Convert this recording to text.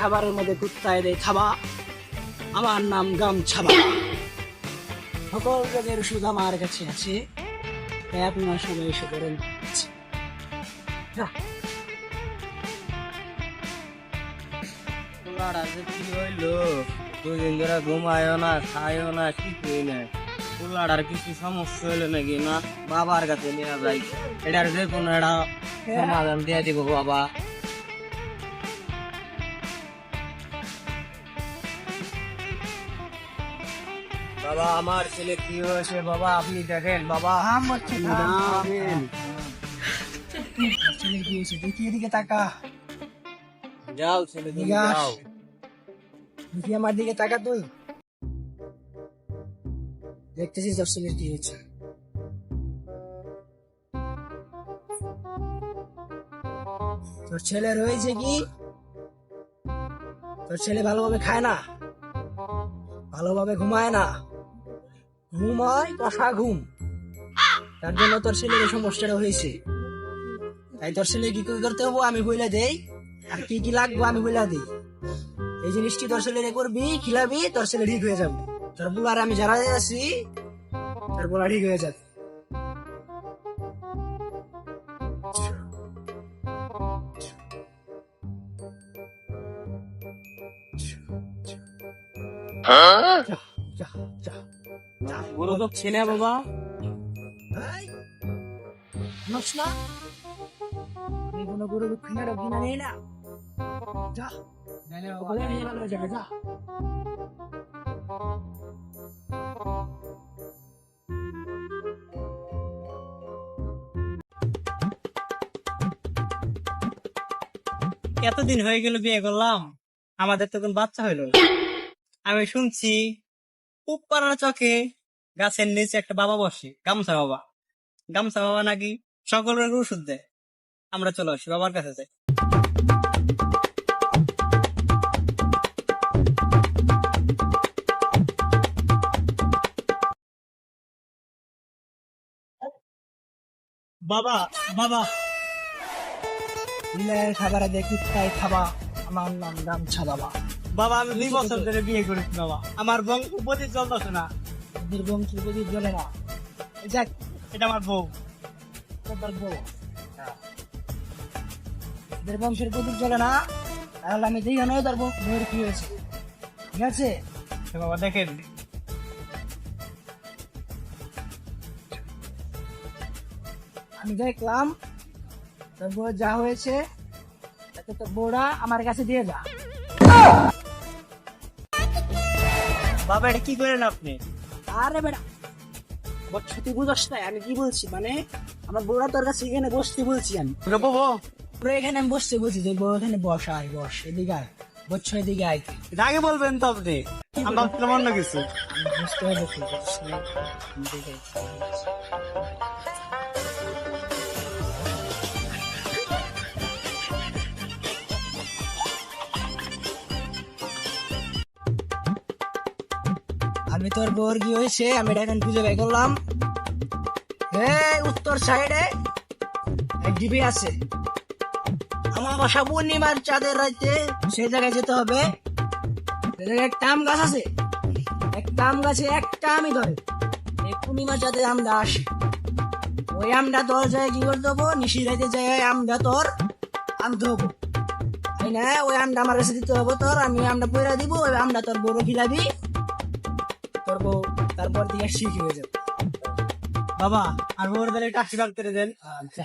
খাবারের মধ্যে কুত্তায় দেয় খাবা। আমার নাম গামছাবা সকল রোগের ওষুধ আমার কাছে আছে। তাই আপনারা সবাই এসে করেন পোলাটা যে কি হইল? দুদিন ধরে ঘুমায়ও না খায়ও না কিছুই না পোলাটার কিছু সমস্যা হইল নাকি না? বাবার কাছে নিয়ে যাই। এটার যে কোনো একটা সমাধান দিয়ে দিব বাবা। বাবা আমার ছেলে কি হয়েছে? বাবা আপনি দেখেন বাবা। আমার ছেলে ছেলে কি হয়েছে? দেখি এদিকে তাকা। যাও ছেলে যাও। দেখি আমার দিকে তাকা তুই? দেখতেছিস ছেলের কি হয়েছে? তোর ছেলে রয়েছে কি? তোর ছেলে ভালোভাবে খায় না? ভালোভাবে ঘুমায় না? ঘুমায় কষা ঘুম। তার জন্য তোর ছেলের এই সমস্যাটা হয়েছে। তাই তোর ছেলে কি করতে হব আমি বইলে দেই? আর কি কি লাগবো আমি বইলা দিই? এই জিনিসটি তোর ছেলে করবি খিলাবি তোর ছেলে ঠিক হয়ে যাবে। তোর বুলার আমি যারা আছি তোর বুলা ঠিক হয়ে যাবে। তো ছেলে বাবা। কোনো গরু নেই না। যা। ওখানে নিয়ে গেল যাবে যা। এতদিন হয়ে গেল বিয়ে করলাম আমাদের তো কোন বাচ্চা হইল। আমি শুনছি উপপাড়ার চকে গাছের নিচে একটা বাবা বসে গামছা বাবা। গামছা বাবা নাকি সকলের ওষুধ দেয়। আমরা চলে আসি বাবার কাছে যাই। বাবা বাবা। বিলের খাবারে দেখি তাই খাবা। আমার নাম গামছা বাবা। বাবা আমি দুই বছর ধরে বিয়ে করেছি বাবা। আমার বংশ উপতি চলতেছে না। এদের বংশের প্রদীপ জ্বলে না। যাক এটা আমার বউ। তোর বউ। এদের বংশের প্রদীপ জ্বলে না। তাহলে আমি দেখি নয় তোর বউ- বউয়ের কি হয়েছে? ঠিক আছে? বাবা দেখেন। আমি দেখলাম। তোর বউয়ের যা হয়েছে তাতে তোর বউরা আমার কাছে দিয়ে যা। বাবা এটা কি করেন আপনি? আরে বেটা তুই বুঝস না আমি কি বলছি? মানে আমার বউরা তোর কাছে এখানে বসতে বলছি আমি। বাবা তোরা এখানে আমি বসতে বলছি বউ এখানে বস আয় বস এদিকে আয় বচ্চ এদিকে আয়। আগে বলবেন তো আপনি। আমি ভাবছিলাম অন্য কিছু। বুঝতে হবে আমি তোর বউর কি হয়েছে? আমি এটা এখন খুঁজে বের করলাম। এই উত্তর সাইডে ডিবি আছে। আমার বাসা পূর্ণিমার চাঁদের রাইতে সেই জায়গায় যেতে হবে। গাছ আছে। গাছে একটা আমি ধরে। পূর্ণিমার চাঁদে আমটা আসে ওই আমটা তোর জায়গায় কি করে দেবো? নিশি রাইতে জায়গায় আমটা তোর আনতে হব না? ওই আমটা আমার কাছে দিতে হবে তোর, আমি আমটা পয়রা দিব, ওই আমটা তোর বড় খিলাবি। তারপর দিয়ে শিখ হয়ে যাবে বাবা আর মোর তাহলে টাকা দেন। আচ্ছা।